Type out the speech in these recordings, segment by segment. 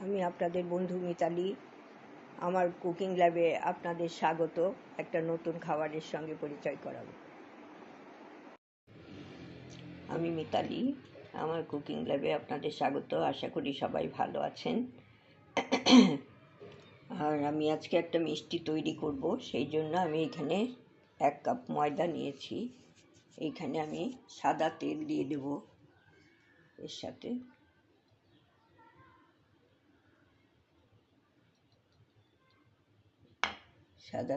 আমি আপনাদের বন্ধু মিতালি। আমার কুকিং ল্যাবে আপনাদের স্বাগত। একটা নতুন খাবারের সঙ্গে পরিচয় করাবো। আমি মিতালি। আমার কুকিং ল্যাবে আপনাদের স্বাগত। আশা করি সবাই ভালো আছেন। আর আমি আজকে একটা মিষ্টি তৈরি করব। সেই জন্য আমি এখানে এক কাপ ময়দা নিয়েছি। এইখানে আমি সাদা তেল দিয়ে দেব। এর সাথে সাদা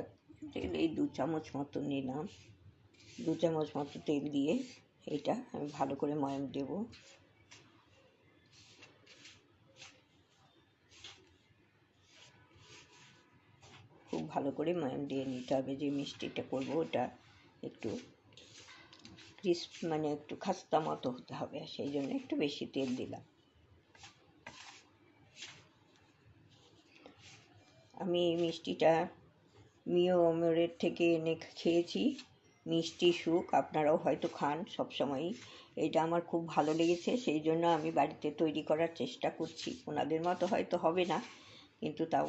তেল, এই দু চামচ মতো নিলাম। দু চামচ মতো তেল দিয়ে এটা আমি ভালো করে ময়াম দেব। খুব ভালো করে ময়াম দিয়ে নিতে হবে, যে মিষ্টিটা করব ওটা একটু ক্রিস্প মানে একটু খাস্তা মতো হতে হবে সেই জন্য একটু বেশি তেল দিলাম। আমি এই মিষ্টিটা মিও অমরের থেকে এনে খেয়েছি। মিষ্টি, সুখ, আপনারাও হয়তো খান সবসময়ই। এটা আমার খুব ভালো লেগেছে, সেই জন্য আমি বাড়িতে তৈরি করার চেষ্টা করছি। ওনাদের মতো হয়তো হবে না, কিন্তু তাও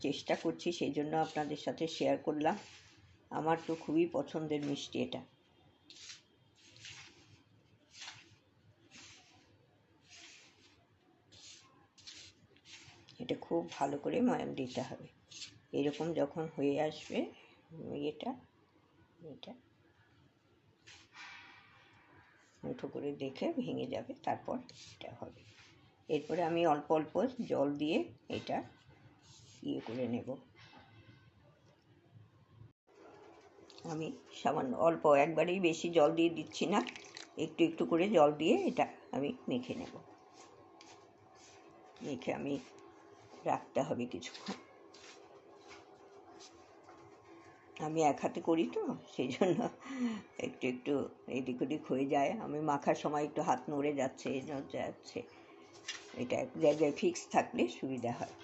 চেষ্টা করছি, সেই জন্য আপনাদের সাথে শেয়ার করলাম। আমার তো খুবই পছন্দের মিষ্টি এটা। এটা খুব ভালো করে ময়াম দিতে হবে। এরকম যখন হয়ে আসবে এটা এটা, মুঠো করে দেখে ভেঙে যাবে, তারপর এটা হবে। এরপরে আমি অল্প অল্প জল দিয়ে এটা ইয়ে করে নেব। আমি সামান্য অল্প, একবারেই বেশি জল দিয়ে দিচ্ছি না, একটু একটু করে জল দিয়ে এটা আমি মেখে নেব। মেখে আমি রাখতে হবে কিছুক্ষণ। আমি এক হাতে করি তো, সেই জন্য একটু একটু এদিক ওদিক হয়ে যায়। আমি মাখার সময় একটু হাত নড়ে যাচ্ছে যাচ্ছে। এটা এক জায়গায় ফিক্স থাকলে সুবিধা হয়।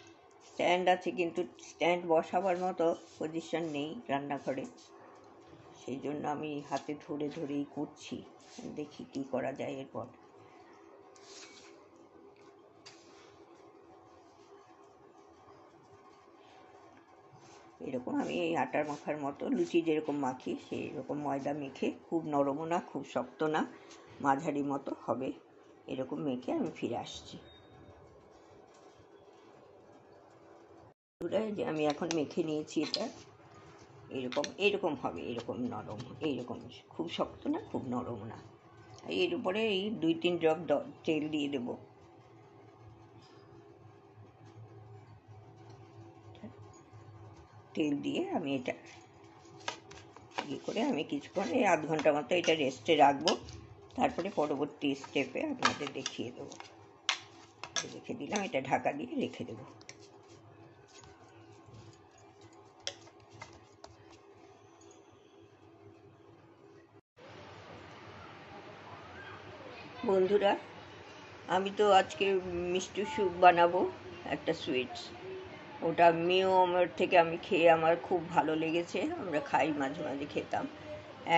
স্ট্যান্ড আছে কিন্তু স্ট্যান্ড বসাবার মতো পজিশন নেই রান্নাঘরে। সেই জন্য আমি হাতে ধরে ধরেই করছি। দেখি কি করা যায় এরপর। এরকম আমি এই আটার মাখার মতো, লুচি যেরকম মাখি সেই রকম ময়দা মেখে, খুব নরমও না, খুব শক্ত না, মাঝারি মতো হবে এরকম মেখে আমি ফিরে আসছি। যে আমি এখন মেখে নিয়েছি এটা, এরকম এরকম হবে, এরকম নরম, এইরকম, খুব শক্ত না, খুব নরম না। এর উপরে এই দুই তিন ড্রপ তেল দিয়ে দেবো। তেল দিয়ে আমি এটা ইয়ে করে আমি কিছুক্ষণ, এই আধ ঘণ্টা মতো এটা রেস্টে রাখব। তারপরে পরবর্তী স্টেপে আপনাদের দেখিয়ে দেবো। রেখে দিলাম, এটা ঢাকা দিয়ে রেখে দেবো। বন্ধুরা, আমি তো আজকে মিষ্টি স্যুপ বানাবো, একটা সুইটস ওটা মিওমের থেকে আমি খেয়ে আমার খুব ভালো লেগেছে, আমরা খাই মাঝে মাঝে খেতাম।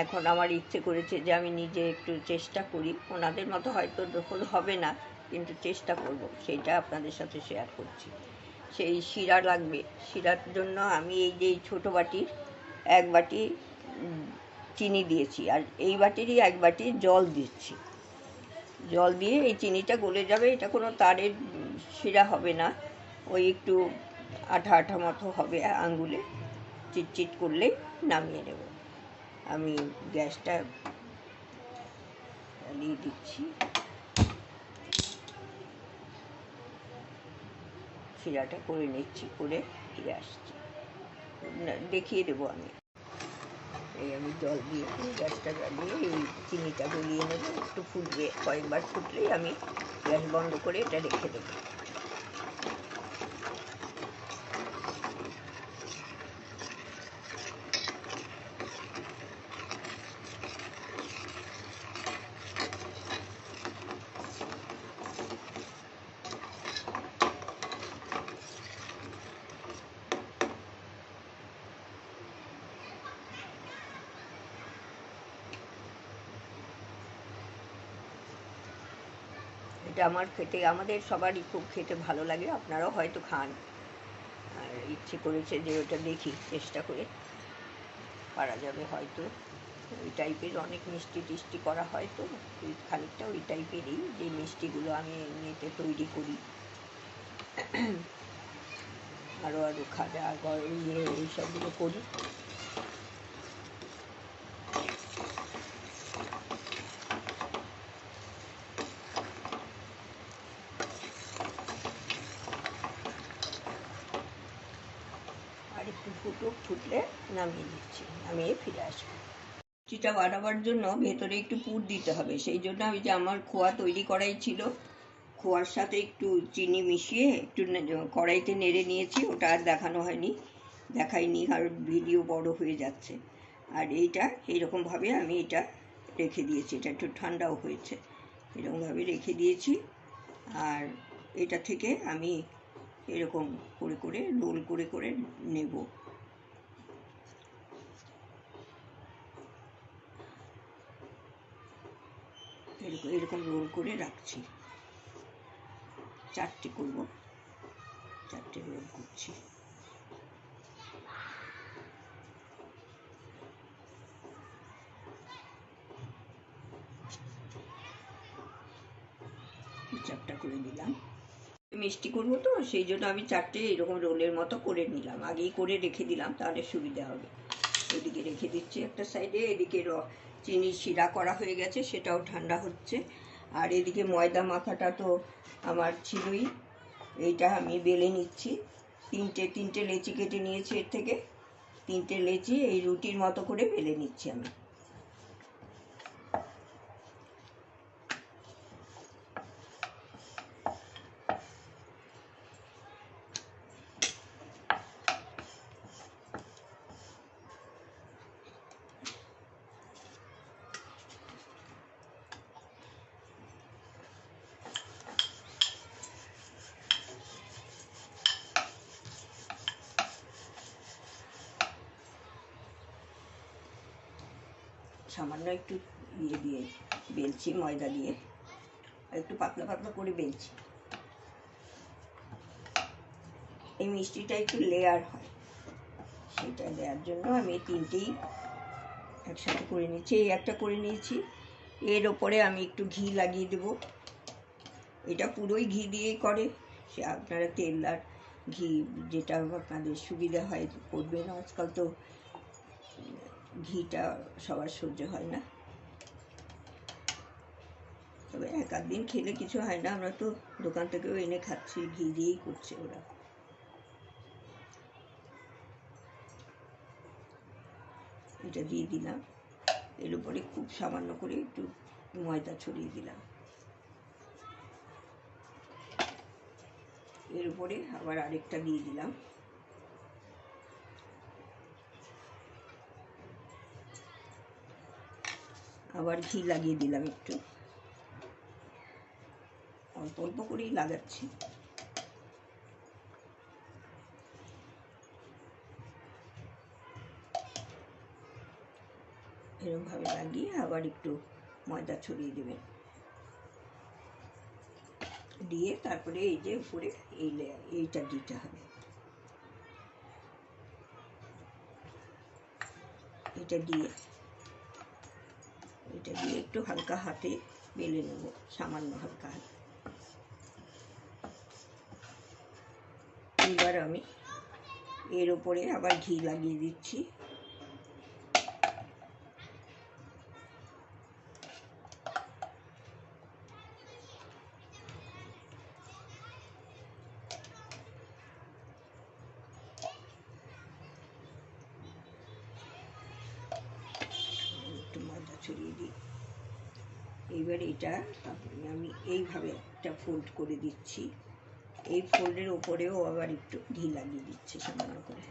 এখন আমার ইচ্ছে করেছে যে আমি নিজে একটু চেষ্টা করি, ওনাদের মতো হয়তো দখল হবে না, কিন্তু চেষ্টা করব সেইটা আপনাদের সাথে শেয়ার করছি। সেই শিরা লাগবে, শিরার জন্য আমি এই যে এই ছোটো বাটির এক বাটি চিনি দিয়েছি, আর এই বাটিরই এক বাটি জল দিচ্ছি। জল দিয়ে এই চিনিটা গলে যাবে, এটা কোনো তারের শিরা হবে না, ওই একটু আঠা আঠা মতো হবে আঙ্গুলে চিটচিট করলেই নামিয়ে নেব। আমি গ্যাসটা জ্বালিয়ে দিচ্ছি। শিরাটা করে নিচ্ছি, করে ফিরে আসছি। দেখিয়ে দেবো আমি। এই আমি জল দিয়ে গ্যাসটা জ্বালিয়ে এই চিনিটা গলিয়ে নেব। একটু ফুটবে, কয়েকবার ফুটলেই আমি গ্যাস বন্ধ করে এটা রেখে দেবো। এটা আমার খেতে, আমাদের সবারই খুব খেতে ভালো লাগে, আপনারাও হয়তো খান। আর ইচ্ছে করেছে যে ওটা দেখি, চেষ্টা করে। পারা যাবে হয়তো। ওই টাইপের অনেক মিষ্টি টিষ্টি করা হয় তো, ওই খানিকটা ওই টাইপেরই যে মিষ্টিগুলো আমি এমনিতে তৈরি করি। আরও আরও খাজা গড় ইয়ে এইসবগুলো করি আর একটু ফুটুক ফুটলে নামিয়ে নামিয়ে ফিরে আসব। লুচিটা বানাবার জন্য ভেতরে একটু পুর দিতে হবে। সেই জন্য আমি যে আমার খোয়া তৈরি করাই ছিল, খোয়ার সাথে একটু চিনি মিশিয়ে একটু কড়াইতে নেড়ে নিয়েছি, ওটা আর দেখানো হয়নি, দেখাইনি, আর ভিডিও বড় হয়ে যাচ্ছে। আর এইটা, এইরকমভাবে আমি এটা রেখে দিয়েছি, এটা একটু ঠান্ডাও হয়েছে। এরকমভাবে রেখে দিয়েছি, আর এটা থেকে আমি এরকম করে করে, রোল করে করে নেব। এরকম এরকম রোল করে রাখছি। চারটে করব। চারটে রোল করছি। চারটা করে দিলাম মিষ্টি করব তো, সেই জন্য আমি চারটে এরকম রোলের মতো করে নিলাম। আগেই করে রেখে দিলাম, তাহলে সুবিধা হবে। এদিকে রেখে দিচ্ছি একটা সাইডে, এদিকে চিনি শিরা করা হয়ে গেছে, সেটাও ঠান্ডা হচ্ছে। আর এদিকে ময়দা মাখাটা তো আমার ছিলই। এইটা আমি বেলে নিচ্ছি। তিনটে তিনটে লেচি কেটে নিয়েছি এর থেকে। তিনটে লেচি এই রুটির মতো করে বেলে নিচ্ছি আমি। সামান্য একটু ইয়ে দিয়ে বেলছি, ময়দা দিয়ে। একটু পাতলা পাতলা করে বেলছি। এই মিষ্টিটা একটু লেয়ার হয়। সেটা দেওয়ার জন্য আমি তিনটেই একসাথে করে নিচ্ছি। এই একটা করে নিয়েছি। এর ওপরে আমি একটু ঘি লাগিয়ে দেব। এটা পুরোই ঘি দিয়েই করে। সে আপনারা তেল আর ঘি যেটা আপনাদের সুবিধা হয়, করবেন। আজকাল তো ঘিটা সবার সহ্য হয় না। তবে এক আধ দিন খেলে কিছু হয় না, আমরা তো দোকান থেকেও এনে খাচ্ছি, ঘি দিয়েই করছে ওরা। এটা দিয়ে দিলাম। এর উপরে খুব সামান্য করে একটু ময়দা ছড়িয়ে দিলাম। এর উপরে আবার আরেকটা দিয়ে দিলাম। আবার ঘি লাগিয়ে দিলাম একটু। অল্প অল্প করেই লাগাচ্ছি। এরকমভাবে লাগিয়ে আবার একটু ময়দা ছড়িয়ে দেবেন। দিয়ে তারপরে এই যে উপরে এই এইটা দিতে হবে। এটা দিয়ে এটা দিয়ে একটু হালকা হাতে বেলে নেব, সামান্য হালকা হাতে। এবার আমি এর ওপরে আবার ঘি লাগিয়ে দিচ্ছি একটু ময়দা ছড়িয়ে দিই এইবার এটা আমি এইভাবে একটা ফোল্ড করে দিচ্ছি। এই ফোল্ডের ওপরেও আবার একটু ঘি লাগিয়ে দিচ্ছি সামান্য করে।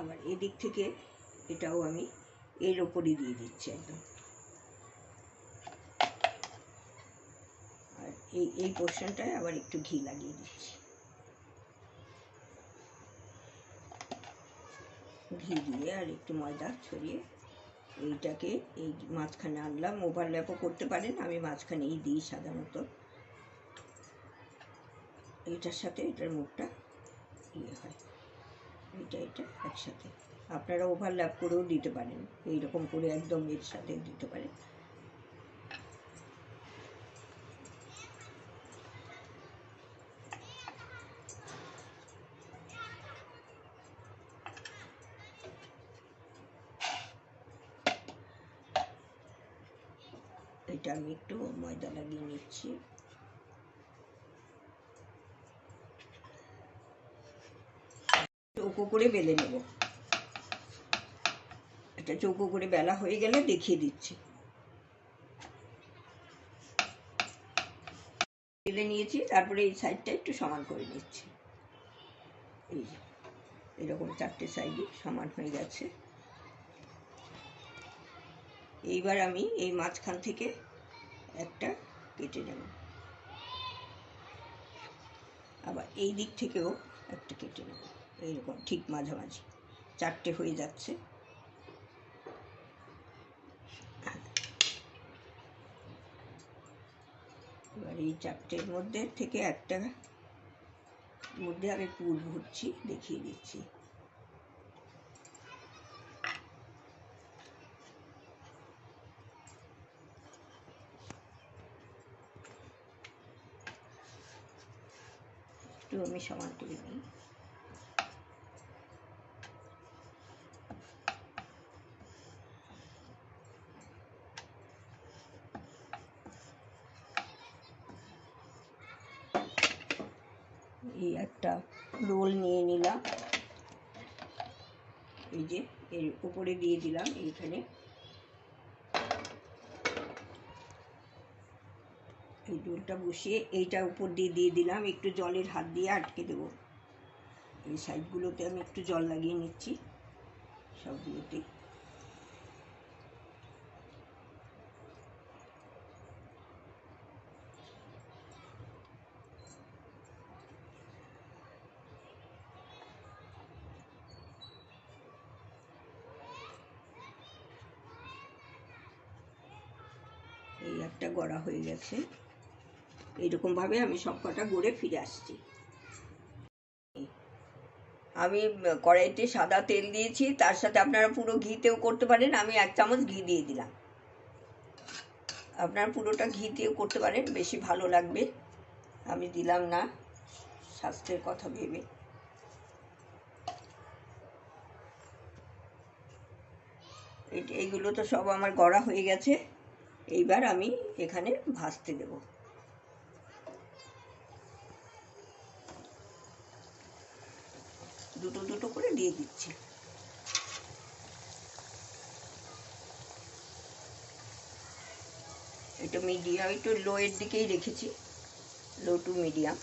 আবার এদিক থেকে এটাও আমি এর ওপরই দিয়ে দিচ্ছি একদম। আর এই এই পোর্শনটায় আবার একটু ঘি লাগিয়ে দিচ্ছি। ঘি দিয়ে আর একটু ময়দা ছড়িয়ে এইটাকে এই মাঝখানে আনলাম। ওভারল্যাপও করতে পারেন, আমি মাঝখানেই দিই সাধারণত। এইটার সাথে এটার মুখটা ইয়ে হয়। এটা এটা একসাথে। আপনারা ওভারল্যাপ করেও দিতে পারেন। এইরকম করে একদম এর সাথে দিতে পারেন। এটা আমি একটু ময়দা লাগিয়ে নিচ্ছি। চৌকো করে বেলে নেব। এটা চৌকো করে বেলা হয়ে গেলে দেখিয়ে দিচ্ছি। বেলে নিয়েছি, তারপরে এই সাইডটা একটু সমান করে নিচ্ছি। এই এরকম চারটে সাইডই সমান হয়ে গেছে। এইবার আমি এই মাঝখান থেকে একটা কেটে নেব। আবার এই দিক থেকেও একটা কেটে নেব। এইরকম ঠিক মাঝামাঝি। চারটে হয়ে যাচ্ছে। এবার এই চারটের মধ্যে থেকে একটা, মধ্যে আমি পুর ভরছি, দেখিয়ে দিচ্ছি। একটু আমি সমান করে নিই। এই একটা রোল নিয়ে নিলাম। এই যে, এর উপরে দিয়ে দিলাম এইখানে। রোলটা বসিয়ে এইটা উপর দিয়ে দিয়ে দিলাম। একটু জলের হাত দিয়ে আটকে দেব। এই সাইডগুলোতে আমি একটু জল লাগিয়ে নিচ্ছি। সবগুলোতেই। একটা গড়া হয়ে গেছে। এইরকমভাবে আমি সব কটা গড়ে ফিরে আসছি। আমি কড়াইতে সাদা তেল দিয়েছি, তার সাথে আপনারা পুরো ঘিতেও করতে পারেন, আমি এক চামচ ঘি দিয়ে দিলাম। আপনারা পুরোটা ঘি ঘিতেও করতে পারেন, বেশি ভালো লাগবে। আমি দিলাম না, স্বাস্থ্যের কথা ভেবে। এইগুলো তো সব আমার গড়া হয়ে গেছে, এইবার আমি এখানে ভাজতে দেব। দুটো দুটো করে দিয়ে দিচ্ছি। এটা মিডিয়াম একটু লোয়ের দিকেই রেখেছি। লো টু মিডিয়াম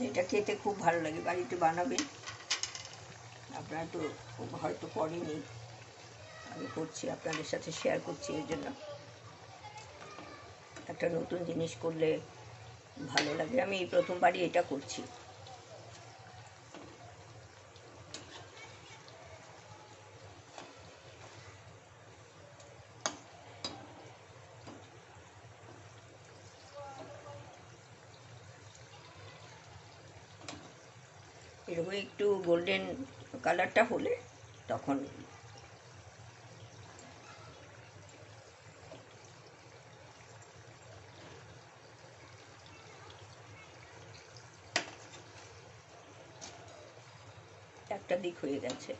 এটা খেতে খুব ভালো লাগে, বাড়িতে বানাবেন আপনারা তো হয়তো করেনি আমি করছি, আপনাদের সাথে শেয়ার করছি এই জন্য। একটা নতুন জিনিস করলে ভালো লাগে। আমি এই প্রথমবারই এটা করছি। এরকম একটু গোল্ডেন কালারটা হলে তখন একটা দিক হয়ে গেছে।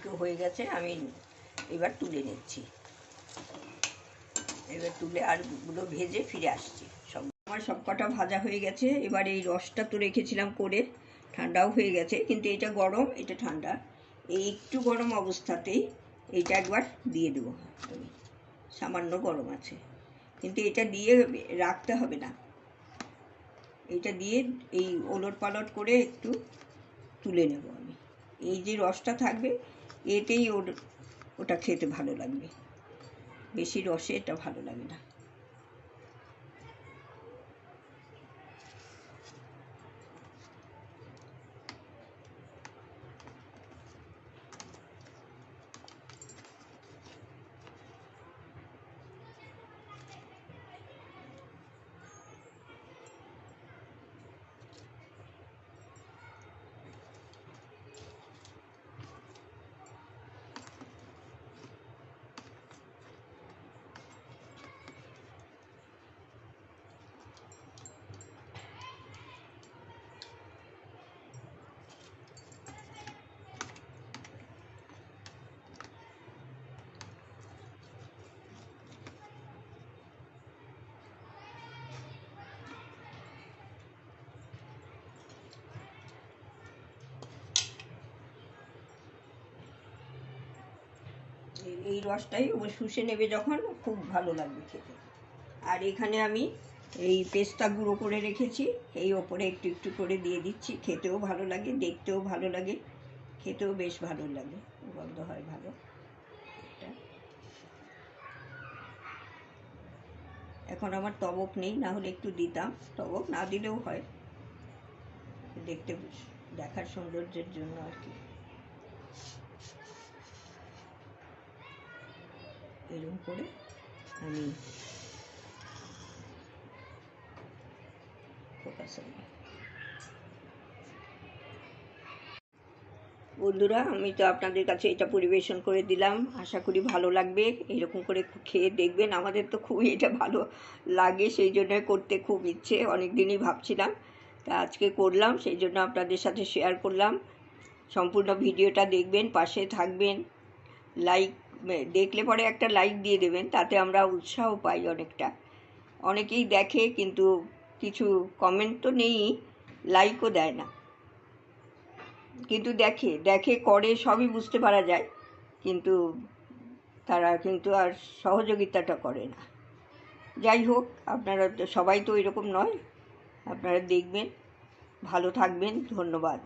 এদিকে হয়ে গেছে, আমি এবার তুলে নিচ্ছি। এবার তুলে আরগুলো ভেজে ফিরে আসছি। সব আমার সব কটা ভাজা হয়ে গেছে। এবার এই রসটা তো রেখেছিলাম করে, ঠান্ডাও হয়ে গেছে, কিন্তু এটা গরম, এটা ঠান্ডা। এই একটু গরম অবস্থাতেই এটা একবার দিয়ে দেবো আমি। সামান্য গরম আছে। কিন্তু এটা দিয়ে রাখতে হবে না। এটা দিয়ে এই ওলট পালট করে একটু তুলে নেব আমি। এই যে রসটা থাকবে এতেই ওর ওটা খেতে ভালো লাগবে। বেশি রসে এটা ভালো লাগে না। এই- রসটাই ও শুষে নেবে যখন, খুব ভালো লাগবে খেতে। আর এখানে আমি এই পেস্তা গুঁড়ো করে রেখেছি, এই ওপরে একটু একটু করে দিয়ে দিচ্ছি। খেতেও ভালো লাগে, দেখতেও ভালো লাগে, খেতেও বেশ ভালো লাগে, গন্ধ হয় ভালো। এখন আমার তবক নেই, না হলে একটু দিতাম। তবক না দিলেও হয়। দেখতে, দেখার সৌন্দর্যের জন্য আর কি। এরকম করে আমি বন্ধুরা, আমি তো আপনাদের কাছে এটা পরিবেশন করে দিলাম। আশা করি ভালো লাগবে। এরকম করে খেয়ে দেখবেন। আমাদের তো খুবই এটা ভালো লাগে, সেই জন্য করতে খুব ইচ্ছে। অনেক দিনই ভাবছিলাম, তা আজকে করলাম, সেই জন্য আপনাদের সাথে শেয়ার করলাম। সম্পূর্ণ ভিডিওটা দেখবেন, পাশে থাকবেন। লাইক দেখলে পরে একটা লাইক দিয়ে দেবেন, তাতে আমরা উৎসাহ পাই অনেকটা। অনেকেই দেখে, কিন্তু কিছু কমেন্ট তো নেই লাইকও দেয় না। কিন্তু দেখে দেখে করে সবই বুঝতে পারা যায়, কিন্তু তারা কিন্তু আর সহযোগিতাটা করে না। যাই হোক, আপনারা সবাই তো এরকম নয়, আপনারা দেখবেন, ভালো থাকবেন, ধন্যবাদ।